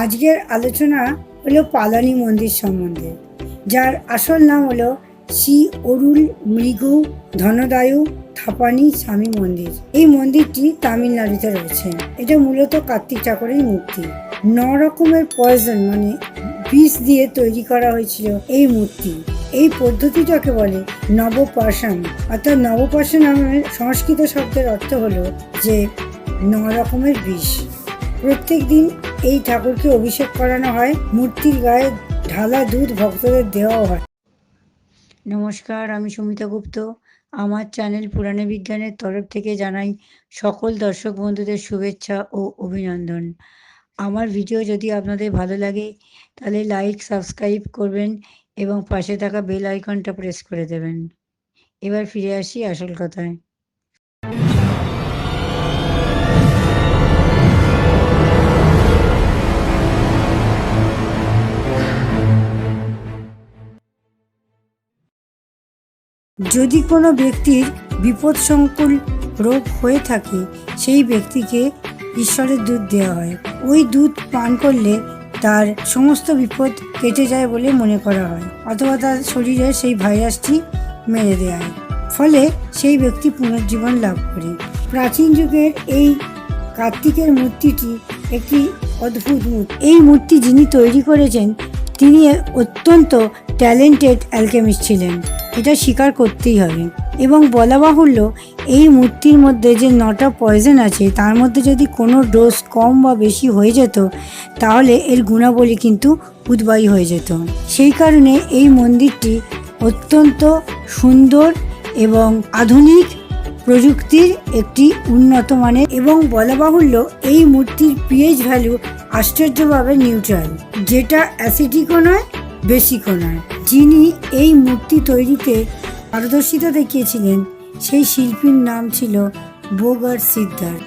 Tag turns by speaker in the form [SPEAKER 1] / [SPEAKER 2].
[SPEAKER 1] আজকের আলোচনা হলো পালানি মন্দির সম্বন্ধে, যার আসল নাম হলো শ্রী অরুল মৃগু ধনদায়ু থাপানি স্বামী মন্দির। এই মন্দিরটি তামিলনাড়ুতে রয়েছে। এটা মূলত কার্তিক ঠাকুরের মূর্তি। ন রকমের পয়জন মানে বিষ দিয়ে তৈরি করা হয়েছিল এই মূর্তি। এই পদ্ধতিটাকে বলে নবপাষাণ অর্থাৎ নবপাষাণ নামের সংস্কৃত শব্দের অর্থ হলো যে ন রকমের বিষ। প্রত্যেক দিন এই ঠাকুরকে অভিষেক করানো হয়। মূর্তির গায়ে ঢালা দুধ ভক্তদের দেওয়া হয়। নমস্কার, আমি সুমিতা গুপ্ত। আমার চ্যানেল পুরাণে বিজ্ঞানের তরফ থেকে জানাই সকল দর্শক বন্ধুদের শুভেচ্ছা ও অভিনন্দন। আমার ভিডিও যদি আপনাদের ভালো লাগে, তাহলে লাইক, সাবস্ক্রাইব করবেন এবং পাশে থাকা বেল আইকনটা প্রেস করে দেবেন। এবার ফিরে আসি আসল কথায়। যদি কোনো ব্যক্তির বিপদসংকুল রোগ হয়ে থাকে, সেই ব্যক্তিকে ঈশ্বরের দুধ দেওয়া হয়। ওই দুধ পান করলে তার সমস্ত বিপদ কেটে যায় বলে মনে করা হয়, অথবা তার শরীরে সেই ভাইরাসটি মেরে দেয়। ফলে সেই ব্যক্তি পুনর্জীবন লাভ করে। প্রাচীন যুগের এই কার্তিকের মূর্তিটি একটি অদ্ভুত মূর্তি। এই মূর্তি যিনি তৈরি করেছেন, তিনি অত্যন্ত ট্যালেন্টেড অ্যালকেমিস্ট ছিলেন। এটা স্বীকার করতেই হবে। এবং বলা বাহুল্য, এই মূর্তির মধ্যে যে নটা পয়জন আছে, তার মধ্যে যদি কোনো ডোজ কম বা বেশি হয়ে যেত, তাহলে এর গুণাবলী কিন্তু উদ্বায়ী হয়ে যেত। সেই কারণে এই মন্দিরটি অত্যন্ত সুন্দর এবং আধুনিক প্রযুক্তির একটি উন্নত মানের এবং বলা বাহুল্য, এই মূর্তির পিএইচ ভ্যালু আশ্চর্যভাবে নিউট্রাল যেটা অ্যাসিডিকও নয় বেসিকও নয়। যিনি এই মূর্তি তৈরিতে পারদর্শিতা দেখিয়েছিলেন সেই শিল্পীর নাম ছিল বোগার সিদ্ধার